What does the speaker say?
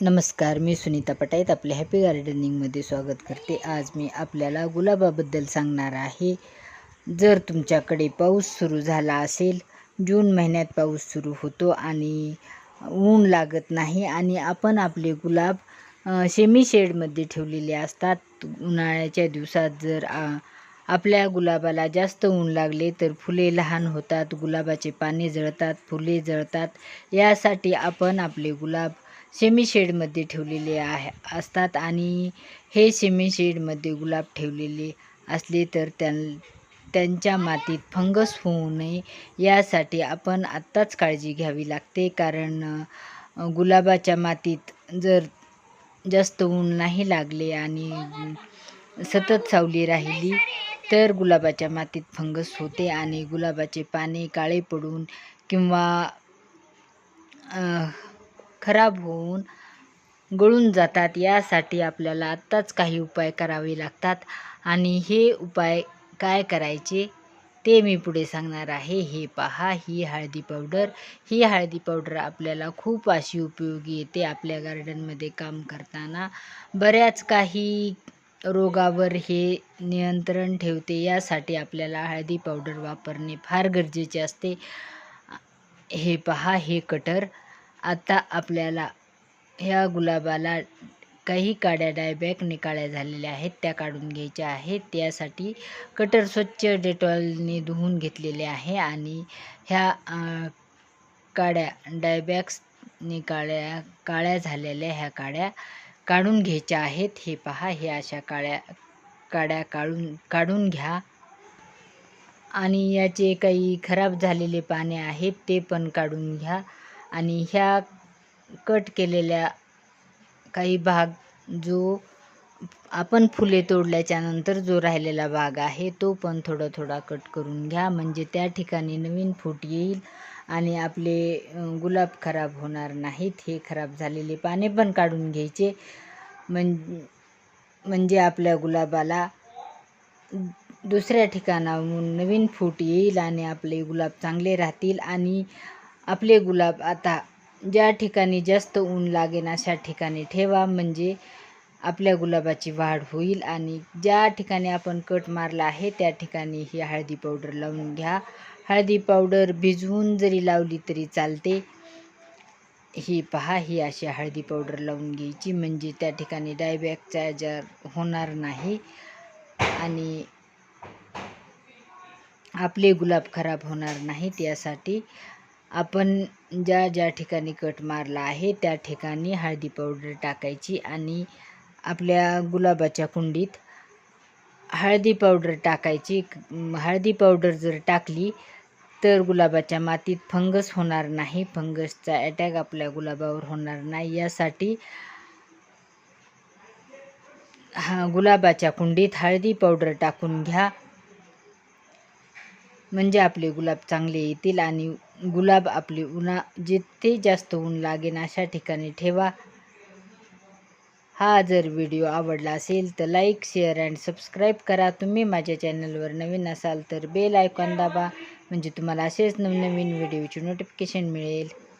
नमस्कार मी सुनीता पटाईत आपल्या हॅपी गार्डनिंगमध्ये स्वागत करते. आज मी आपल्याला गुलाबाबद्दल सांगणार आहे. जर तुमच्याकडे पाऊस सुरू झाला असेल जून महिन्यात पाऊस सुरू होतो आणि ऊन लागत नाही आणि आपण आपले गुलाब सेमी शेमी शेडमध्ये ठेवलेले असतात उन्हाळ्याच्या दिवसात जर आपल्या गुलाबाला जास्त ऊन लागले तर फुले लहान होतात गुलाबाचे पाने जळतात फुले जळतात. यासाठी आपण आपले गुलाब सेमी शेडमध्ये ठेवलेले आहे असतात आणि हे सेमी शेडमध्ये गुलाब ठेवलेले असले तर त्यां त्यांच्या मातीत फंगस होऊ नये यासाठी आपण आत्ताच काळजी घ्यावी लागते. कारण गुलाबाच्या मातीत जर जास्त ऊन नाही लागले आणि सतत सावली राहिली तर गुलाबाच्या मातीत फंगस होते आणि गुलाबाचे पाने काळे पडून किंवा खराब होऊन गळून जातात. यासाठी आपल्याला आत्ताच काही उपाय करावे लागतात. आणि हे उपाय काय करायचे ते मी पुढे सांगणार आहे. हे पहा ही हळदी पावडर. ही हळदी पावडर आपल्याला खूप अशी उपयोगी येते आपल्या गार्डनमध्ये काम करताना. बऱ्याच काही रोगावर हे नियंत्रण ठेवते. यासाठी आपल्याला हळदी पावडर वापरणे फार गरजेचे असते. हे पहा हे कटर. आता आपल्याला ह्या गुलाबाला काही काड्या डायबॅक निकाळ्या झालेल्या आहेत त्या काढून घ्यायच्या आहेत. त्यासाठी कटर स्वच्छ डेटॉलने धुवून घेतलेले आहे आणि ह्या काड्या डायबॅक्स निकाळ्या काळ्या झालेल्या ह्या काड्या काढून घ्यायच्या आहेत. हे पहा हे अशा काळ्या काड्या काढून काढून घ्या. आणि याचे काही खराब झालेले पाने आहेत ते पण काढून घ्या. आणि ह्या कट केलेल्या काही भाग जो आपण फुले तोडल्याच्यानंतर जो राहिलेला भाग आहे तो पण थोडा थोडा कट करून घ्या. म्हणजे त्या ठिकाणी नवीन फूट येईल आणि आपले गुलाब खराब होणार नाहीत. हे खराब झालेले पाने पण काढून घ्यायचे. म्हण म्हणजे आपल्या गुलाबाला दुसऱ्या ठिकाणाहून नवीन फूट येईल आणि आपले गुलाब चांगले राहतील. आणि आपले गुलाब आता ज्या ठिकाणी जास्त ऊन लागेन अशा ठिकाणी ठेवा म्हणजे आपल्या गुलाबाची वाढ होईल आणि ज्या ठिकाणी आपण कट मारला आहे त्या ठिकाणी ही हळदी पावडर लावून घ्या. हळदी पावडर भिजवून जरी लावली तरी चालते. ही पहा ही अशी हळदी पावडर लावून घ्यायची म्हणजे त्या ठिकाणी डायबॅकचा आजार होणार नाही आणि आपले गुलाब खराब होणार नाहीत यासाठी. आपण ज्या ज्या ठिकाणी कट मारला आहे त्या ठिकाणी हळदी पावडर टाकायची आणि आपल्या गुलाबाच्या कुंडीत हळदी पावडर टाकायची. हळदी पावडर जर टाकली तर गुलाबाच्या मातीत फंगस होणार नाही. फंगसचा अटॅक आपल्या गुलाबावर होणार नाही. यासाठी हा गुलाबाच्या कुंडीत हळदी पावडर टाकून घ्या. म्हणजे आपले गुलाब चांगले येतील आणि गुलाब आपले उन्हा जिथे जास्त ऊन लागेल अशा ठिकाणी ठेवा. हा जर व्हिडिओ आवडला असेल तर लाईक शेअर अँड सबस्क्राईब करा. तुम्ही माझ्या चॅनलवर नवीन असाल तर बेल आयकॉन दाबा म्हणजे तुम्हाला असेच नवनवीन व्हिडिओची नोटिफिकेशन मिळेल.